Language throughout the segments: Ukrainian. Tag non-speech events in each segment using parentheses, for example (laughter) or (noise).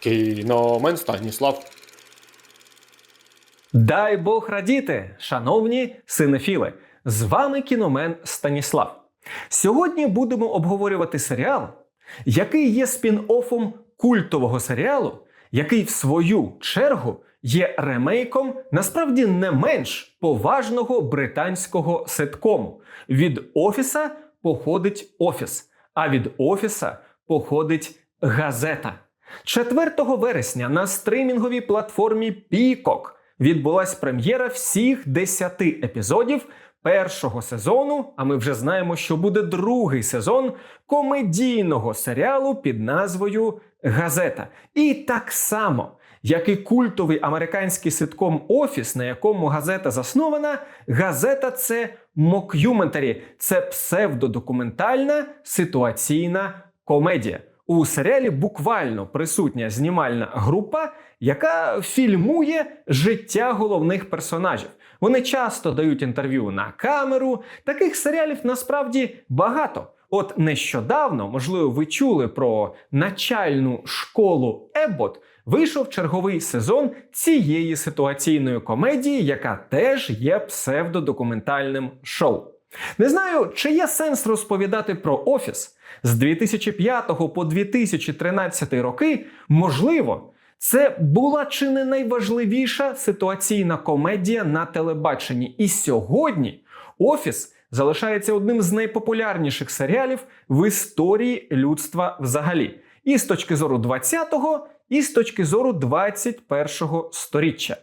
Кіномен Станіслав. Дай Бог радіти, шановні синефіли! З вами кіномен Станіслав. Сьогодні будемо обговорювати серіал, який є спін-оффом культового серіалу, який в свою чергу є ремейком насправді не менш поважного британського ситкому. Від офіса походить офіс, а від офіса походить газета. 4 вересня на стримінговій платформі Peacock відбулась прем'єра всіх 10 епізодів першого сезону. А ми вже знаємо, що буде другий сезон комедійного серіалу під назвою Газета. І так само. Як і культовий американський ситком Офіс, на якому газета заснована, газета це мокюментарі, це псевдодокументальна ситуаційна комедія. У серіалі буквально присутня знімальна група, яка фільмує життя головних персонажів. Вони часто дають інтерв'ю на камеру. Таких серіалів насправді багато. От нещодавно, можливо, ви чули про начальну школу Еббот, вийшов черговий сезон цієї ситуаційної комедії, яка теж є псевдодокументальним шоу. Не знаю, чи є сенс розповідати про офіс з 2005 по 2013 роки. Можливо, це була чи не найважливіша ситуаційна комедія на телебаченні. І сьогодні офіс залишається одним з найпопулярніших серіалів в історії людства взагалі. І з точки зору 20-го, і з точки зору 21-го сторіччя.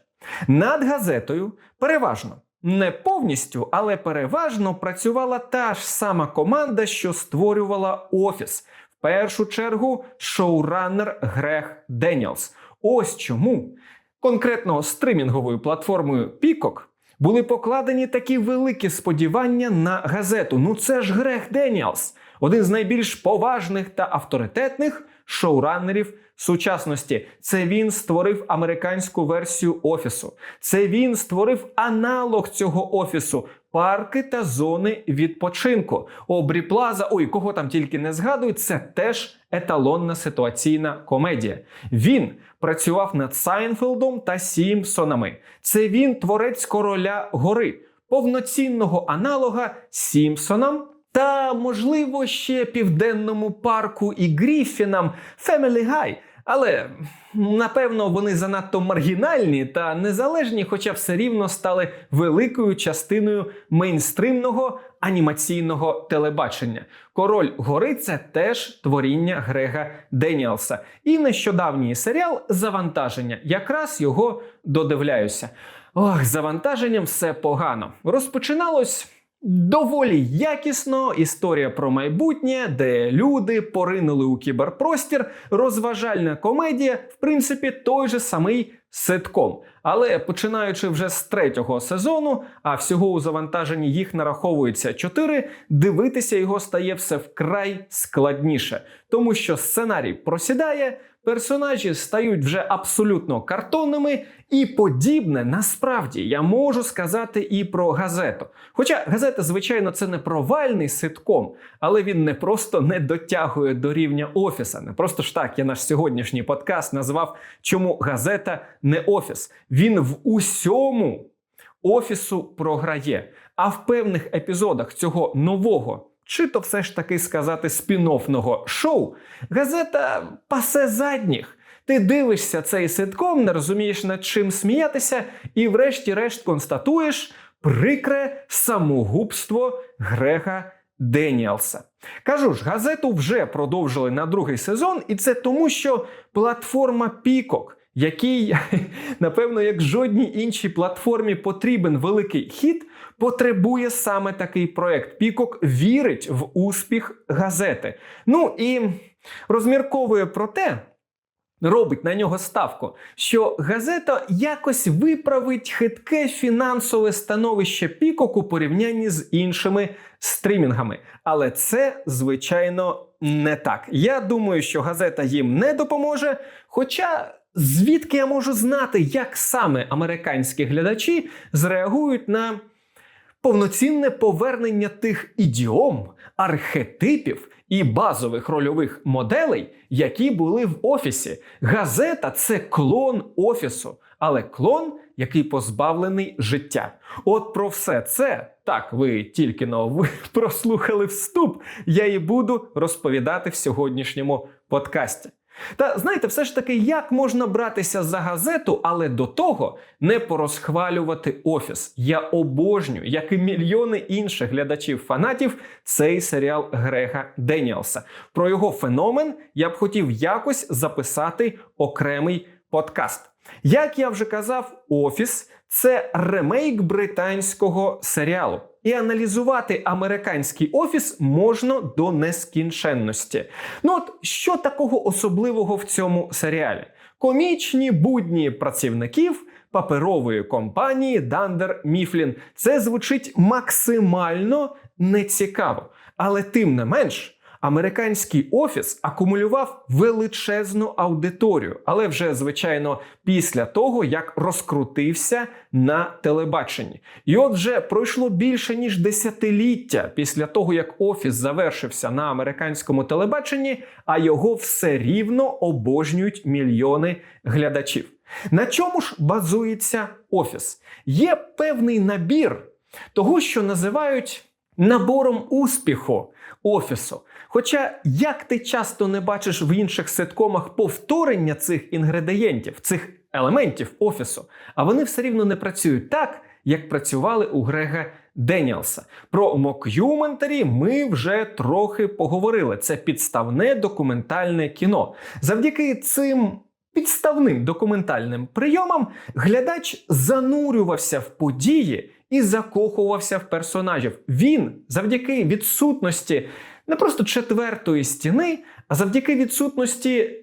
Над газетою переважно не повністю, але переважно працювала та ж сама команда, що створювала офіс. В першу чергу шоураннер Грег Деніелс. Ось чому конкретно стримінговою платформою Peacock були покладені такі великі сподівання на газету. Ну це ж Грег Деніелс, один з найбільш поважних та авторитетних шоураннерів сучасності. Це він створив американську версію офісу. Це він створив аналог цього офісу. Парки та зони відпочинку. Обрі Плаза, ой, кого там тільки не згадують, це теж еталонна ситуаційна комедія. Він працював над Сайнфелдом та Сімпсонами. Це він творець короля гори, повноцінного аналога Сімпсонам та, можливо, ще південному парку і Гріфінам Family Guy. Але напевно вони занадто маргінальні та незалежні, хоча все рівно стали великою частиною мейнстримного анімаційного телебачення. Король гори це теж творіння Грега Деніелса. І нещодавній серіал Завантаження. Якраз його додивляюся. Ох, завантаженням все погано. Розпочиналось. Доволі якісно історія про майбутнє, де люди поринули у кіберпростір, розважальна комедія, в принципі, той же самий ситком. Але починаючи вже з третього сезону, а всього у завантаженні їх нараховується чотири, дивитися його стає все вкрай складніше, тому що сценарій просідає. Персонажі стають вже абсолютно картонними, і подібне насправді я можу сказати і про газету. Хоча газета, звичайно, це не провальний ситком, але він не просто не дотягує до рівня офіса. Не просто ж так я наш сьогоднішній подкаст назвав Чому газета не офіс. Він в усьому офісу програє. А в певних епізодах цього нового чи то все ж таки сказати спін-оффного шоу, газета пасе задніх. Ти дивишся цей ситком, не розумієш над чим сміятися, і, врешті-решт, констатуєш прикре самогубство Грега Деніелса. Кажу ж, газету вже продовжили на другий сезон, і це тому, що платформа Peacock, який, (laughs) напевно, як жодній іншій платформі потрібен великий хід, потребує саме такий проект. Пікок вірить в успіх газети. Ну і розмірковує про те. Робить на нього ставку, що газета якось виправить хитке фінансове становище Пікок у порівнянні з іншими стрімінгами. Але це, звичайно, не так. Я думаю, що газета їм не допоможе. Хоча звідки я можу знати, як саме американські глядачі зреагують на повноцінне повернення тих ідіом, архетипів і базових рольових моделей, які були в офісі. Газета це клон офісу, але клон, який позбавлений життя. От про все це так, ви тільки но (laughs) прослухали вступ. Я і буду розповідати в сьогоднішньому подкасті. Та знаєте, все ж таки, як можна братися за газету, але до того не порозхвалювати офіс. Я обожнюю, як і мільйони інших глядачів-фанатів, цей серіал Грега Деніелса. Про його феномен я б хотів якось записати окремий подкаст. Як я вже казав, офіс це ремейк британського серіалу. І аналізувати американський офіс можна до нескінченності. Ну от що такого особливого в цьому серіалі? Комічні будні працівників паперової компанії Дандер Міфлін. Це звучить максимально нецікаво. Але тим не менш. Американський офіс акумулював величезну аудиторію, але вже звичайно після того, як розкрутився на телебаченні. І от вже пройшло більше ніж десятиліття після того, як офіс завершився на американському телебаченні, а його все рівно обожнюють мільйони глядачів. На чому ж базується офіс? Є певний набір того, що називають набором успіху офісу. Хоча, як ти часто не бачиш в інших ситкомах повторення цих інгредієнтів, цих елементів офісу, а вони все рівно не працюють так, як працювали у Грега Деніелса. Про мокюментарі ми вже трохи поговорили. Це підставне документальне кіно. Завдяки цим. Підставним документальним прийомам глядач занурювався в події і закохувався в персонажів. Він завдяки відсутності не просто четвертої стіни, а завдяки відсутності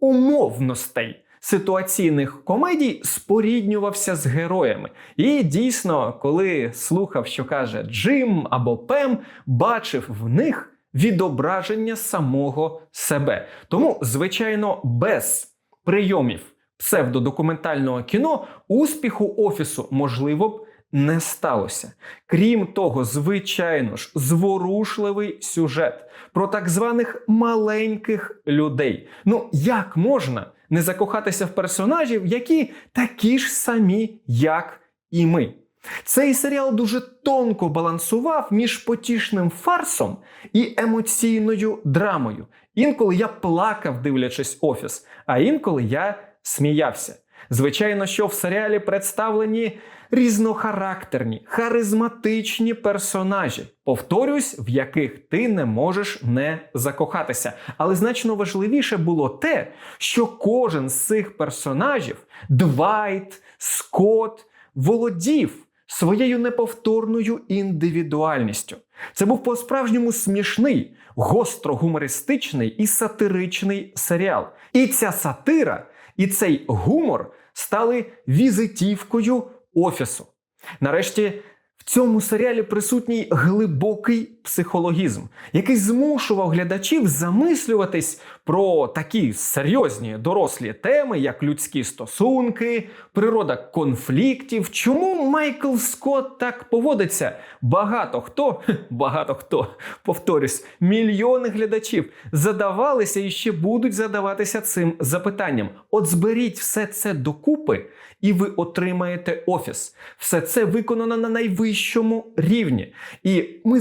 умовностей ситуаційних комедій споріднювався з героями. І дійсно, коли слухав, що каже Джим або Пем, бачив в них відображення самого себе. Тому, звичайно, без прийомів псевдодокументального кіно успіху офісу можливо б не сталося. Крім того, звичайно ж, зворушливий сюжет про так званих маленьких людей. Ну як можна не закохатися в персонажів, які такі ж самі, як і ми? Цей серіал дуже тонко балансував між потішним фарсом і емоційною драмою. Інколи я плакав, дивлячись офіс, а інколи я сміявся. Звичайно, що в серіалі представлені різнохарактерні, харизматичні персонажі, повторюсь, в яких ти не можеш не закохатися. Але значно важливіше було те, що кожен з цих персонажів, Двайт, Скотт, володів своєю неповторною індивідуальністю. Це був по-справжньому смішний, гостро гумористичний і сатиричний серіал. І ця сатира, і цей гумор стали візитівкою офісу. Нарешті в цьому серіалі присутній глибокий психологізм, який змушував глядачів замислюватись про такі серйозні дорослі теми, як людські стосунки, природа конфліктів. Чому Майкл Скотт так поводиться? Багато хто, (laughs) багато хто, повторюсь, мільйони глядачів задавалися і ще будуть задаватися цим запитанням. От зберіть все це докупи, і ви отримаєте офіс. Все це виконано на найвищому рівні. І ми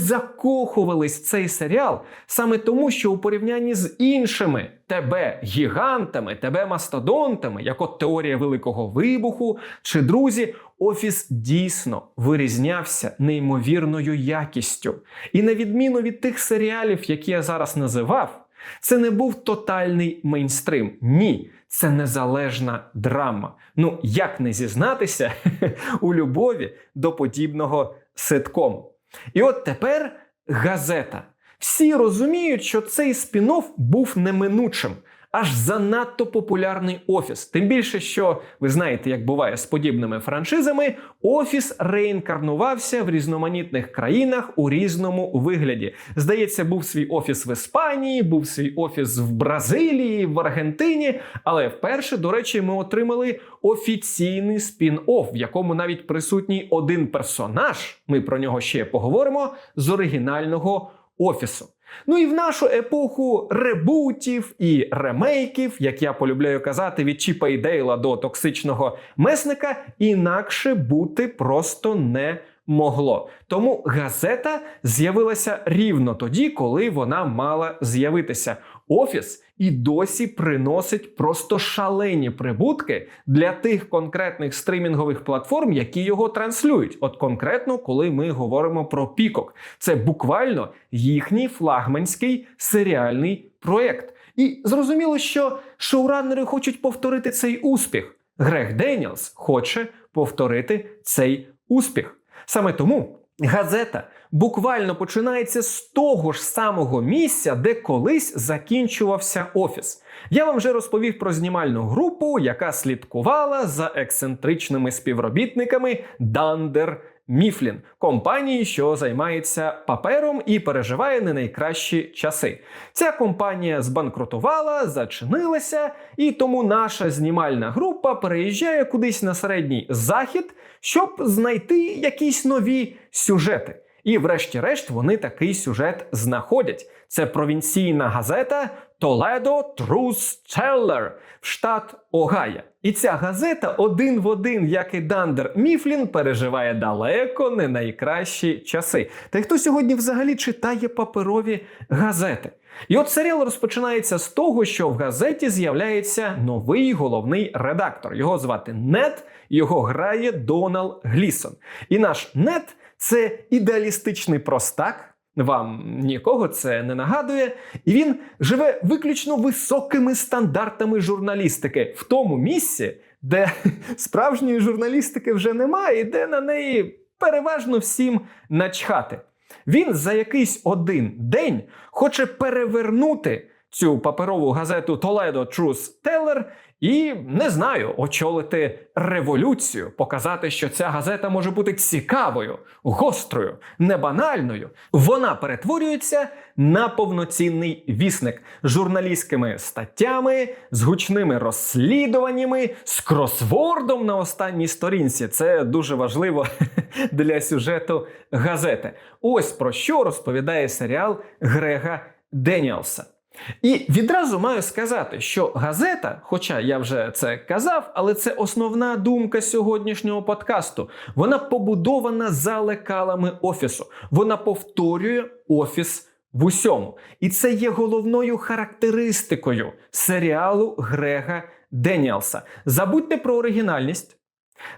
закохувались в цей серіал саме тому, що у порівнянні з іншими тебе гігантами, тебе мастодонтами, як от теорія Великого Вибуху чи друзі, офіс дійсно вирізнявся неймовірною якістю. І на відміну від тих серіалів, які я зараз називав. Це не був тотальний мейнстрим. Ні, це незалежна драма. Ну як не зізнатися (laughs) у любові до подібного ситкому. І от тепер газета. Всі розуміють, що цей спін-офф був неминучим. Аж занадто популярний офіс. Тим більше, що ви знаєте, як буває з подібними франшизами, офіс реінкарнувався в різноманітних країнах у різному вигляді. Здається, був свій офіс в Іспанії, був свій офіс в Бразилії, в Аргентині. Але вперше, до речі, ми отримали офіційний спін-офф, в якому навіть присутній один персонаж. Ми про нього ще поговоримо з оригінального офісу. Ну і в нашу епоху ребутів і ремейків, як я полюбляю казати, від Чіпа і Дейла до токсичного месника, інакше бути просто не могло. Тому газета з'явилася рівно тоді, коли вона мала з'явитися. Офіс і досі приносить просто шалені прибутки для тих конкретних стримінгових платформ, які його транслюють. От конкретно, коли ми говоримо про Пікок, це буквально їхній флагманський серіальний проєкт. І зрозуміло, що шоураннери хочуть повторити цей успіх. Грег Деніелс хоче повторити цей успіх. Саме тому газета буквально починається з того ж самого місця, де колись закінчувався офіс. Я вам вже розповів про знімальну групу, яка слідкувала за ексцентричними співробітниками Дандер Міфлін, компанії, що займається папером і переживає не найкращі часи. Ця компанія збанкрутувала, зачинилася, і тому наша знімальна група переїжджає кудись на середній захід, щоб знайти якісь нові сюжети. І, врешті-решт, вони такий сюжет знаходять. Це провінційна газета Toledo Truth Teller в штат Огайо. І ця газета один в один, як і Дандер Міфлін, переживає далеко не найкращі часи. Та й хто сьогодні взагалі читає паперові газети? І от серіал розпочинається з того, що в газеті з'являється новий головний редактор. Його звати Нет, його грає Донал Глісон. І наш Нет це ідеалістичний простак. Вам нікого це не нагадує, і він живе виключно високими стандартами журналістики в тому місці, де (laughs) справжньої журналістики вже немає, і де на неї переважно всім начхати. Він за якийсь один день хоче перевернути цю паперову газету Toledo Truth Teller і не знаю, очолити революцію, показати, що ця газета може бути цікавою, гострою, небанальною. Вона перетворюється на повноцінний вісник журналістськими статтями, з гучними розслідуваннями, з кросвордом на останній сторінці. Це дуже важливо (laughs) для сюжету газети. Ось про що розповідає серіал Грега Деніелса. І відразу маю сказати, що газета, хоча я вже це казав, але це основна думка сьогоднішнього подкасту. Вона побудована за лекалами офісу. Вона повторює офіс в усьому. І це є головною характеристикою серіалу Грега Деніелса. Забудьте про оригінальність,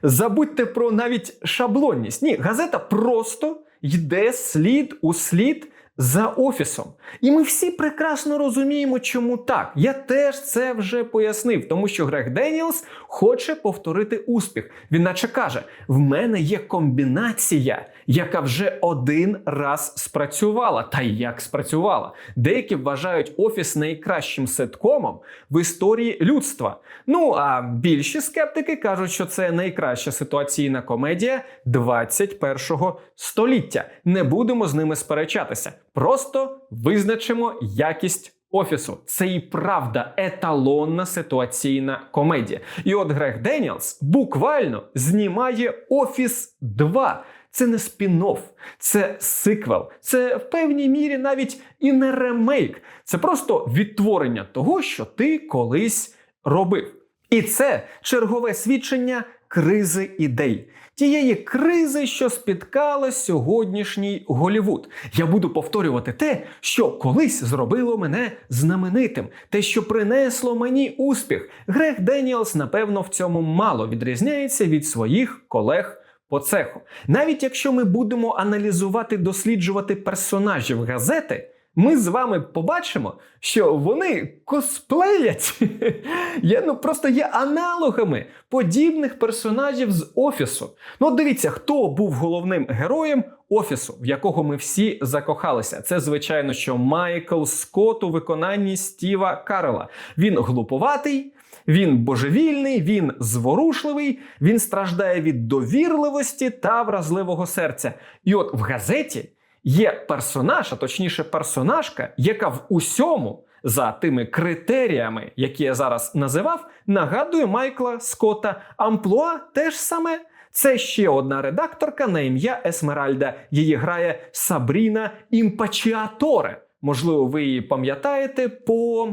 забудьте про навіть шаблонність. Ні, газета просто йде слід у слід за офісом. І ми всі прекрасно розуміємо, чому так. Я теж це вже пояснив, тому що Грег Деніелс хоче повторити успіх. Він наче каже: в мене є комбінація, яка вже один раз спрацювала. Та як спрацювала. Деякі вважають офіс найкращим ситкомом в історії людства. Ну а більші скептики кажуть, що це найкраща ситуаційна комедія 21-го століття. Не будемо з ними сперечатися. Просто визначимо якість офісу. Це і правда еталонна ситуаційна комедія. І от Грег Деніелс буквально знімає Офіс 2. Це не спін-офф, це сиквел, це в певній мірі навіть і не ремейк. Це просто відтворення того, що ти колись робив. І це чергове свідчення кризи ідей. Тієї кризи, що спіткала сьогоднішній Голівуд. Я буду повторювати те, що колись зробило мене знаменитим, те, що принесло мені успіх. Грег Деніелс, напевно, в цьому мало відрізняється від своїх колег по цеху. Навіть якщо ми будемо аналізувати, досліджувати персонажів газети. Ми з вами побачимо, що вони косплеять. (laughs) Є, ну, просто є аналогами подібних персонажів з офісу. Ну, дивіться, хто був головним героєм офісу, в якого ми всі закохалися. Це, звичайно, що Майкл Скотт у виконанні Стіва Карела. Він глуповатий. Він божевільний, він зворушливий, він страждає від довірливості та вразливого серця. І от в газеті є персонаж, а точніше персонажка, яка в усьому за тими критеріями, які я зараз називав, нагадує Майкла Скотта. Амплуа теж саме. Це ще одна редакторка на ім'я Есмеральда. Її грає Сабріна Імпачіаторе. Можливо, ви її пам'ятаєте по.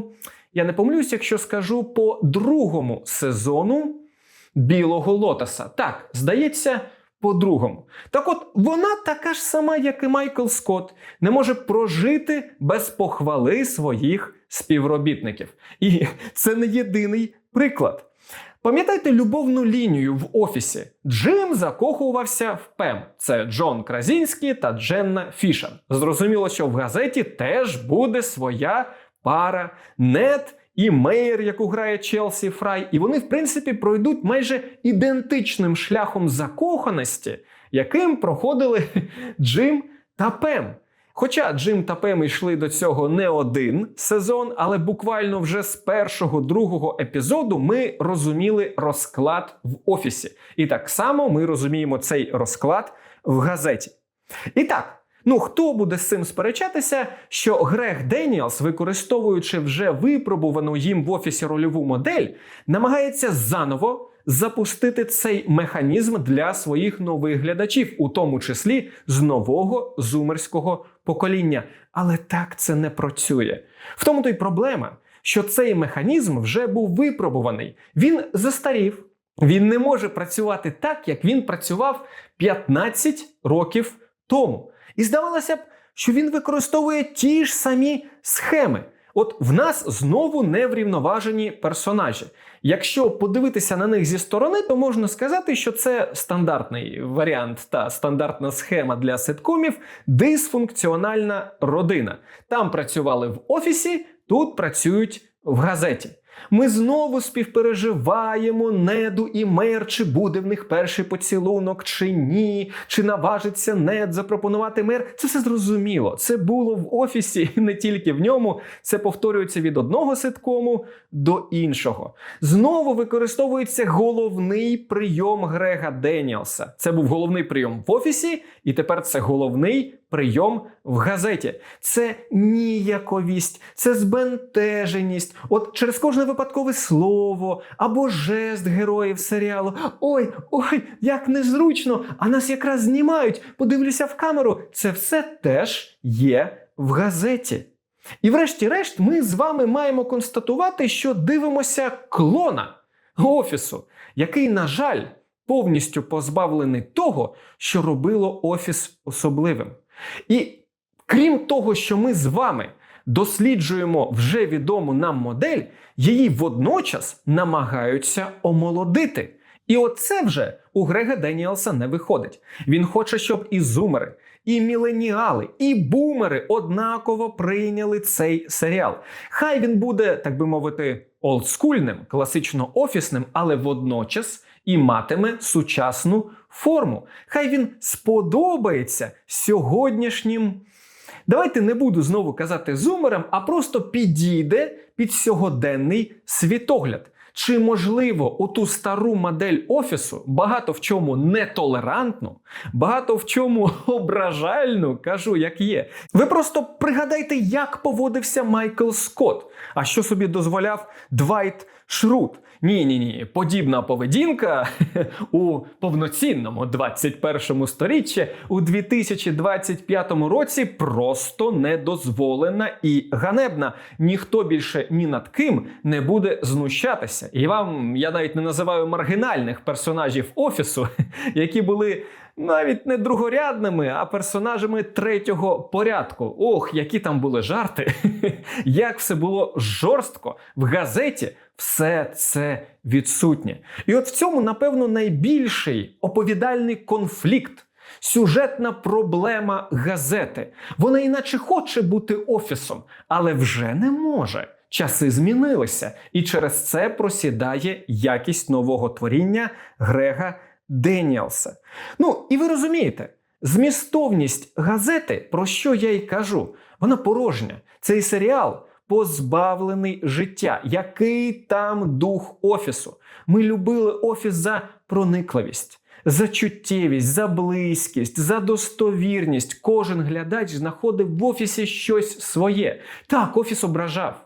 Я не помилюсь, якщо скажу по другому сезону Білого Лотоса. Так, здається, по другому. Так от вона така ж сама, як і Майкл Скотт, не може прожити без похвали своїх співробітників. І це не єдиний приклад. Пам'ятаєте любовну лінію в офісі? Джим закохувався в Пем. Це Джон Кразінський та Дженна Фішер. Зрозуміло, що в газеті теж буде своя пара Нет і Мейер, яку грає Челсі Фрай. І вони, в принципі, пройдуть майже ідентичним шляхом закоханості, яким проходили (laughs) Джим та Пем. Хоча Джим та Пем йшли до цього не один сезон, але буквально вже з першого другого епізоду ми розуміли розклад в офісі. І так само ми розуміємо цей розклад в газеті. І так. Ну, хто буде з цим сперечатися, що Грег Деніелс, використовуючи вже випробувану їм в офісі рольову модель, намагається заново запустити цей механізм для своїх нових глядачів, у тому числі з нового зумерського покоління. Але так це не працює. В тому то й проблема, що цей механізм вже був випробуваний. Він застарів. Він не може працювати так, як він працював 15 років тому. І здавалося б, що він використовує ті ж самі схеми. От в нас знову неврівноважені персонажі. Якщо подивитися на них зі сторони, то можна сказати, що це стандартний варіант та стандартна схема для ситкомів дисфункціональна родина. Там працювали в офісі, тут працюють в газеті. Ми знову співпереживаємо неду і мер, чи буде в них перший поцілунок, чи ні, чи наважиться нед запропонувати мер. Це все зрозуміло. Це було в офісі, і не тільки в ньому. Це повторюється від одного ситкому до іншого. Знову використовується головний прийом Грега Деніелса. Це був головний прийом в офісі, і тепер це головний прийом в газеті. Це ніяковість, це збентеженість. От через кожне випадкове слово або жест героїв серіалу. Ой, ой, як незручно! А нас якраз знімають. Подивлюся в камеру. Це все теж є в газеті. І врешті-решт, ми з вами маємо констатувати, що дивимося клона офісу, який, на жаль, повністю позбавлений того, що робило офіс особливим. І крім того, що ми з вами досліджуємо вже відому нам модель, її водночас намагаються омолодити. І оце вже у Грега Деніелса не виходить. Він хоче, щоб і зумери, і міленіали, і бумери однаково прийняли цей серіал. Хай він буде, так би мовити, олдскульним, класично офісним, але водночас і матиме сучасну форму. Хай він сподобається сьогоднішнім. Давайте не буду знову казати зумерам, а просто підійде під сьогоденний світогляд. Чи можливо у ту стару модель офісу багато в чому нетолерантну, багато в чому (laughs) ображальну, кажу, як є. Ви просто пригадайте, як поводився Майкл Скотт, а що собі дозволяв Двайт Шрут. Ні, ні, ні, подібна поведінка (laughs) у повноцінному 21 сторіччі у 2025 році просто не дозволена і ганебна. Ніхто більше ні над ким не буде знущатися. І вам я навіть не називаю маргінальних персонажів офісу, (laughs) які були. Навіть не другорядними, а персонажами третього порядку. Ох, які там були жарти! (laughs) Як все було жорстко в газеті, все це відсутнє. І от в цьому, напевно, найбільший оповідальний конфлікт, сюжетна проблема газети. Вона іначе хоче бути офісом, але вже не може. Часи змінилися, і через це просідає якість нового творіння Грега Деніелса. Ну, і ви розумієте, Змістовність газети, про що я й кажу, вона порожня. Цей серіал позбавлений життя. Який там дух офісу? Ми любили офіс за проникливість. За чуттєвість, за близькість, за достовірність. Кожен глядач знаходив в офісі щось своє. Так, офіс ображав.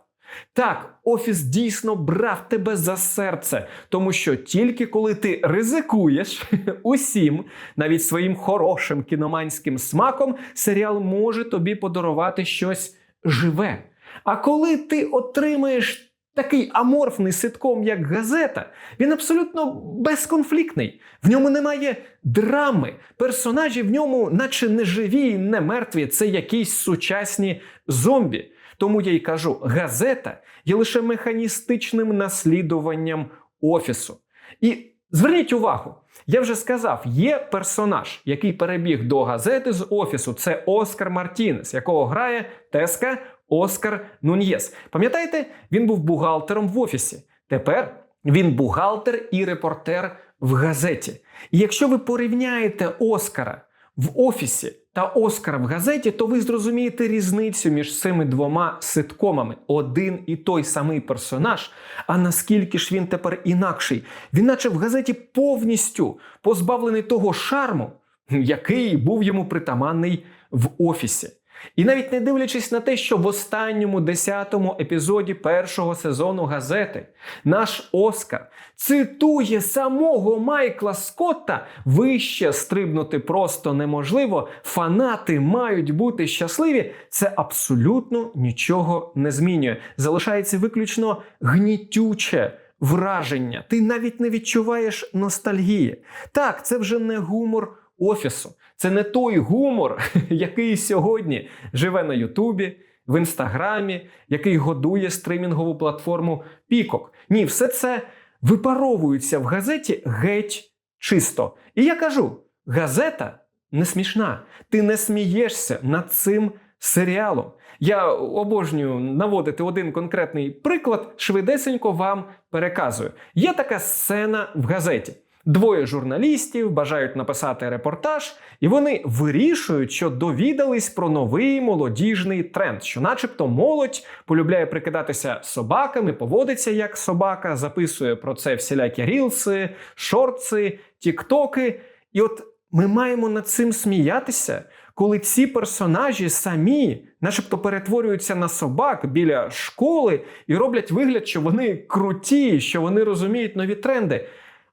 Так, офіс дійсно брав тебе за серце, тому що тільки коли ти ризикуєш (laughs) усім, навіть своїм хорошим кіноманським смаком, серіал може тобі подарувати щось живе. А коли ти отримаєш такий аморфний ситком, як газета, він абсолютно безконфліктний. В ньому немає драми. Персонажі в ньому, наче не живі, не мертві, це якісь сучасні зомбі. Тому я й кажу, газета є лише механістичним наслідуванням офісу. І зверніть увагу, я вже сказав, є персонаж, який перебіг до газети з офісу. Це Оскар Мартінес, якого грає Теска Оскар Нуньєс. Пам'ятаєте, він був бухгалтером в офісі. Тепер він бухгалтер і репортер в газеті. І якщо ви порівняєте Оскара в офісі та Оскар в газеті, то ви зрозумієте різницю між цими двома ситкомами. Один і той самий персонаж. А наскільки ж він тепер інакший? Він, наче в газеті, повністю позбавлений того шарму, який був йому притаманний в офісі. І навіть не дивлячись на те, що в останньому десятому епізоді першого сезону газети наш Оскар цитує самого Майкла Скотта, вище стрибнути просто неможливо. Фанати мають бути щасливі. Це абсолютно нічого не змінює. Залишається виключно гнітюче. Враження, ти навіть не відчуваєш ностальгії. Так, це вже не гумор офісу. Це не той гумор, (laughs) який сьогодні живе на Ютубі, в Інстаграмі, який годує стримінгову платформу Пікок. Ні, все це випаровується в газеті геть чисто. І я кажу: газета не смішна. Ти не смієшся над цим серіалом. Я обожнюю наводити один конкретний приклад, швидесенько вам переказую. Є така сцена в газеті. Двоє журналістів бажають написати репортаж, і вони вирішують, що довідались про новий молодіжний тренд, що, начебто, молодь полюбляє прикидатися собаками, поводиться як собака, записує про це всілякі рілси, шорти, тіктоки. І от ми маємо над цим сміятися, коли ці персонажі самі, начебто, перетворюються на собак біля школи і роблять вигляд, що вони круті, що вони розуміють нові тренди.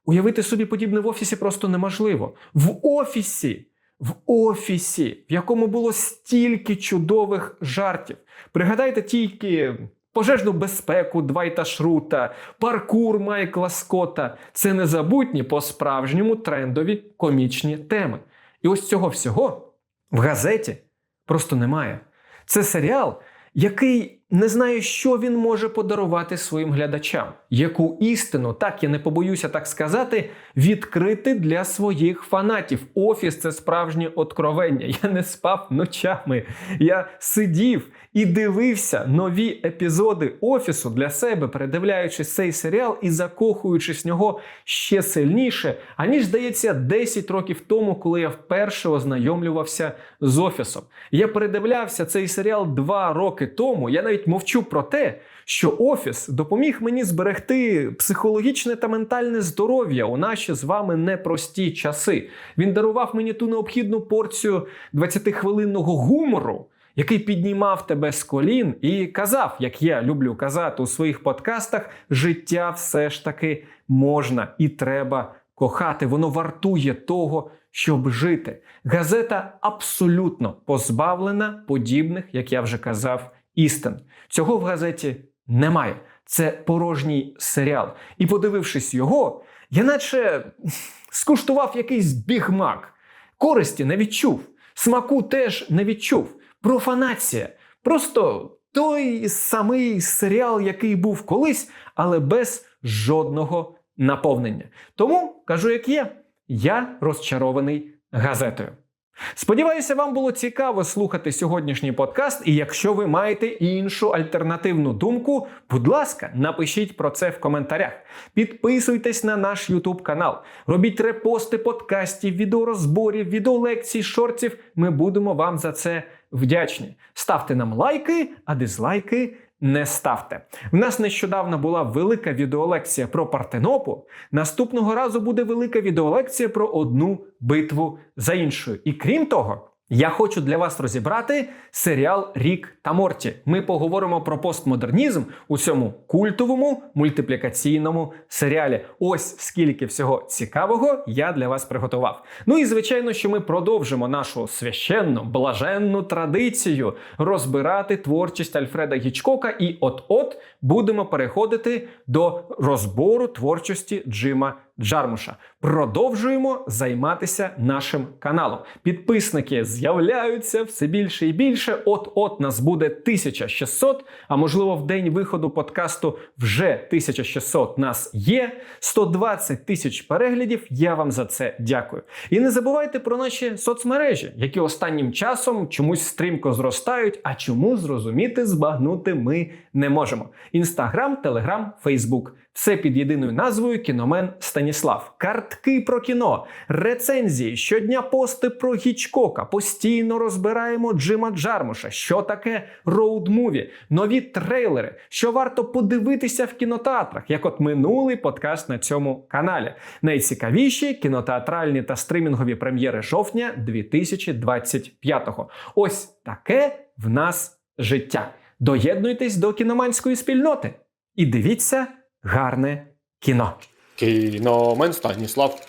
Уявити собі подібне в офісі просто неможливо. В офісі, в офісі, в якому було стільки чудових жартів. Пригадайте тільки пожежну безпеку Двайта Шрута, паркур Майкла Скотта. Це незабутні по-справжньому трендові комічні теми. І ось цього всього в газеті просто немає. Це серіал, який не знає, що він може подарувати своїм глядачам, яку істину, так я не побоюся так сказати, відкрити для своїх фанатів. Офіс це справжнє откровення. Я не спав ночами. Я сидів і дивився нові епізоди офісу для себе, передивляючись цей серіал і закохуючись в нього ще сильніше, аніж здається 10 років тому, коли я вперше ознайомлювався з офісом. Я передивлявся цей серіал два роки тому. Я навіть мовчу про те, що офіс допоміг мені зберегти психологічне та ментальне здоров'я у наші з вами непрості часи. Він дарував мені ту необхідну порцію 20-хвилинного гумору, який піднімав тебе з колін і казав, як я люблю казати у своїх подкастах, життя все ж таки можна і треба кохати. Воно вартує того, щоб жити. Газета абсолютно позбавлена подібних, як я вже казав, істин. Цього в газеті немає. Це порожній серіал. І подивившись його, я наче скуштував якийсь бігмак. Користі не відчув, смаку теж не відчув. Профанація. Просто той самий серіал, який був колись, але без жодного наповнення. Тому кажу, як є, я розчарований газетою. Сподіваюся, вам було цікаво слухати сьогоднішній подкаст. І якщо ви маєте іншу альтернативну думку, будь ласка, напишіть про це в коментарях. Підписуйтесь на наш YouTube канал, робіть репости подкастів, відеорозборів, відеолекцій, шортів. Ми будемо вам за це вдячні. Ставте нам лайки, а дизлайки. Не ставте. В нас нещодавно була велика відеолекція про Партенопу. Наступного разу буде велика відеолекція про одну битву за іншою. І крім того, я хочу для вас розібрати серіал Рік та Морті. Ми поговоримо про постмодернізм у цьому культовому мультиплікаційному серіалі. Ось скільки всього цікавого я для вас приготував. Ну і звичайно, що ми продовжимо нашу священну, блаженну традицію розбирати творчість Альфреда Гічкока, і от-от будемо переходити до розбору творчості Джима Джармуша. Продовжуємо займатися нашим каналом. Підписники з'являються все більше і більше. От-от нас буде 1600, а можливо, в день виходу подкасту вже 1600 нас є. 120 тисяч переглядів. Я вам за це дякую. І не забувайте про наші соцмережі, які останнім часом чомусь стрімко зростають, а чому зрозуміти, збагнути ми не можемо. Інстаграм, Телеграм, Фейсбук. Все під єдиною назвою Кіномен Станіслав. Картки про кіно, рецензії, щодня пости про Гічкока. Постійно розбираємо Джима Джармуша. Що таке роуд-муві, нові трейлери, що варто подивитися в кінотеатрах, як от минулий подкаст на цьому каналі. Найцікавіші кінотеатральні та стримінгові прем'єри жовтня 2025-го. Ось таке в нас життя. Доєднуйтесь до кіноманської спільноти і дивіться гарне кіно. Кіномен Станіслав.